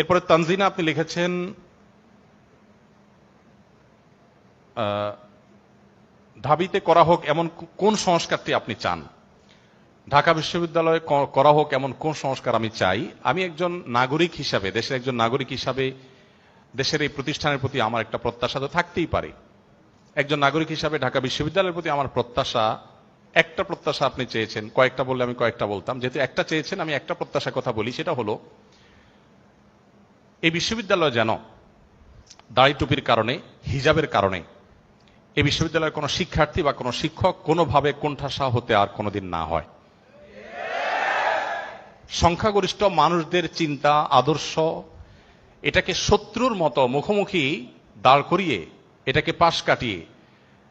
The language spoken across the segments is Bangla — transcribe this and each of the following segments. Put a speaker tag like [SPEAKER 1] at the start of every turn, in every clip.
[SPEAKER 1] এরপরে তানজিনা আপনি লিখেছেন ঢাবিতে করা হোক এমন কোন সংস্কারটি আপনি চান? ঢাকা বিশ্ববিদ্যালয়ে করা হোক এমন কোন সংস্কার আমি চাই? আমি একজন নাগরিক হিসাবে, দেশের একজন নাগরিক হিসাবে, দেশের এই প্রতিষ্ঠানের প্রতি আমার একটা প্রত্যাশা তো থাকতেই পারে। একজন নাগরিক হিসাবে ঢাকা বিশ্ববিদ্যালয়ের প্রতি আমার প্রত্যাশা, একটা প্রত্যাশা আপনি চেয়েছেন, কয়েকটা বললে আমি কয়েকটা বলতাম, যেহেতু একটা চেয়েছেন, আমি একটা প্রত্যাশার কথা বলি, সেটা হলো এই বিশ্ববিদ্যালয় যেন দাড়ি টুপির কারণে, হিজাবের কারণে, এই বিশ্ববিদ্যালয়ের কোনো শিক্ষার্থী বা কোনো শিক্ষক কোনোভাবে কোণঠাসা হতে আর কোনোদিন না হয়। সংখ্যাগরিষ্ঠ মানুষদের চিন্তা, আদর্শ, এটাকে শত্রুর মতো মুখোমুখি দাঁড় করিয়ে, এটাকে পাশ কাটিয়ে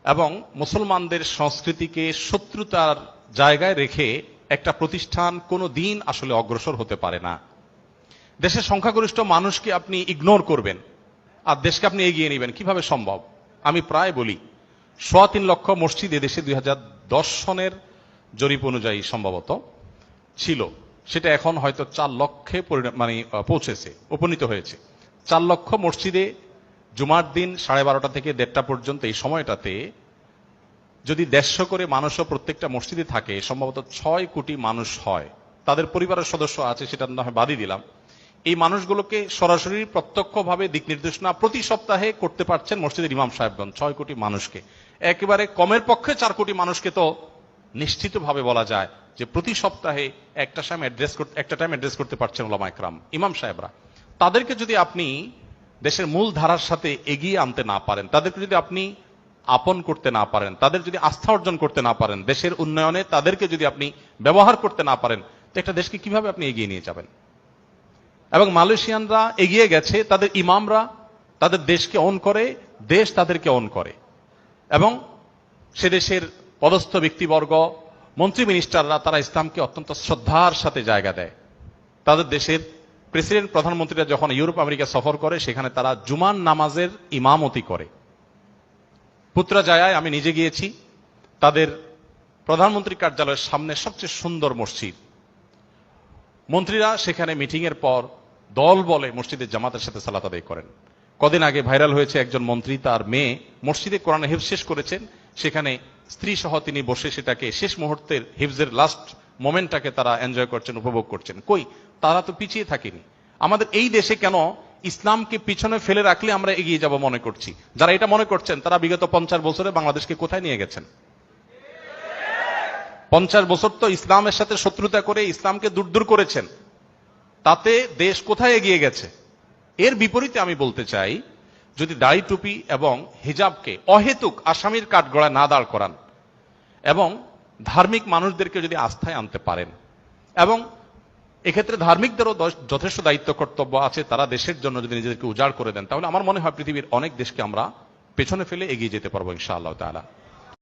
[SPEAKER 1] এবং মুসলমানদের সংস্কৃতিকে শত্রুতার জায়গায় রেখে একটা প্রতিষ্ঠান কোনো দিন আসলে অগ্রসর হতে পারে না। দেশের সংখ্যাগরিষ্ঠ মানুষকে আপনি ইগনোর করবেন, আর দেশকে আপনি এগিয়ে নেবেন। কীভাবে সম্ভব? আমি প্রায় বলি, সোয়া তিন লক্ষ মসজিদ এদেশে দুই হাজার দশ সনের জরিপ অনুযায়ী সম্ভবত ছিল। সেটা এখন হয়তো চার লক্ষে মানে পৌঁছেছে, উপনীত হয়েছে। চার লক্ষ মসজিদে জুমার দিন সাড়ে বারোটা থেকে দেড়টা পর্যন্ত এই সময়টাতে যদি দেড়শো করে মানুষও প্রত্যেকটা মসজিদে থাকে, সম্ভবত ছয় কোটি মানুষ হয়। তাদের পরিবারের সদস্য আছে সেটা না হয় বাদই দিলাম। এই মানুষগুলোকে সরাসরি প্রত্যক্ষভাবে দিক নির্দেশনা প্রতি সপ্তাহে করতে পারছেন মসজিদের ইমাম সাহেবগঞ্জ ছয় কোটি মানুষকে। একেবারে কমের পক্ষে চার কোটি মানুষকে তো নিশ্চিতভাবে বলা যায় যে প্রতি সপ্তাহে একটা টাইম অ্যাড্রেস একটা টাইম অ্যাড্রেস করতে পারছেন ওলামা একরাম, ইমাম সাহেবরা। তাদেরকে যদি আপনি দেশের মূল ধারার সাথে এগিয়ে আনতে না পারেন, তাদেরকে যদি আপনি আপন করতে না পারেন, তাদের যদি আস্থা অর্জন করতে না পারেন, দেশের উন্নয়নে তাদেরকে যদি আপনি ব্যবহার করতে না পারেন, তো একটা দেশকে কীভাবে আপনি এগিয়ে নিয়ে যাবেন? এবং মালয়েশিয়ানরা এগিয়ে গেছে, তাদের ইমামরা তাদের দেশকে অন করে, দেশ তাদেরকে অন করে। এবং সে দেশের পদস্থ ব্যক্তিবর্গ, মন্ত্রী মিনিস্টাররা তারা ইসলামকে অত্যন্ত শ্রদ্ধার সাথে জায়গা দেয়। তাদের দেশের প্রেসিডেন্ট প্রধানমন্ত্রীরা যখন ইউরোপ, আমেরিকা সফর করে, সেখানে তারা জুমান নামাজের ইমামতি করে। পুত্রাজায়ায় আমি নিজে গিয়েছি। তাদের প্রধানমন্ত্রী কার্যালয়ের সামনে সবচেয়ে সুন্দর মসজিদ। মন্ত্রীরা সেখানে মিটিং এর পর দল বলে মসজিদের জামাতের সাথে সালাত আদায় করেন। কদিন আগে ভাইরাল হয়েছে একজন মন্ত্রী, তার মেয়ে। মসজিদে কোরআন হিফজ শেষ করেছেন। সেখানে স্ত্রী সহ তিনি বসে সেটাকে শেষ মুহূর্তের হিফজের লাস্ট মোমেন্টটাকে তারা এনজয় করছেন, উপভোগ করছেন। কই, তারা তো পিছিয়ে থাকেনি। আমাদের এই দেশে কেন ইসলামকে পিছনে ফেলে রাখলে আমরা এগিয়ে যাব মনে করছি? যারা এটা মনে করছেন, তারা বিগত পঞ্চাশ বছরে বাংলাদেশকে কোথায় নিয়ে গেছেন? পঞ্চাশ বছর তো ইসলামের সাথে শত্রুতা করে ইসলামকে দূর দূর করেছেন। তাতে দেশ কোথায় এগিয়ে গেছে? এর বিপরীতে আমি বলতে চাই, যদি দাড়ি টুপি এবং হিজাবকে অহেতুক আসামির কাঠগড়ায় না দাঁড় করান এবং ধার্মিক মানুষদেরকে যদি আস্থায় আনতে পারেন এবং এক্ষেত্রে ধার্মিকদেরও যথেষ্ট দায়িত্ব কর্তব্য আছে, তারা দেশের জন্য যদি নিজেদেরকে উজাড় করে দেন, তাহলে আমার মনে হয় পৃথিবীর অনেক দেশকে আমরা পেছনে ফেলে এগিয়ে যেতে পারব ইনশাআল্লাহ তাআলা।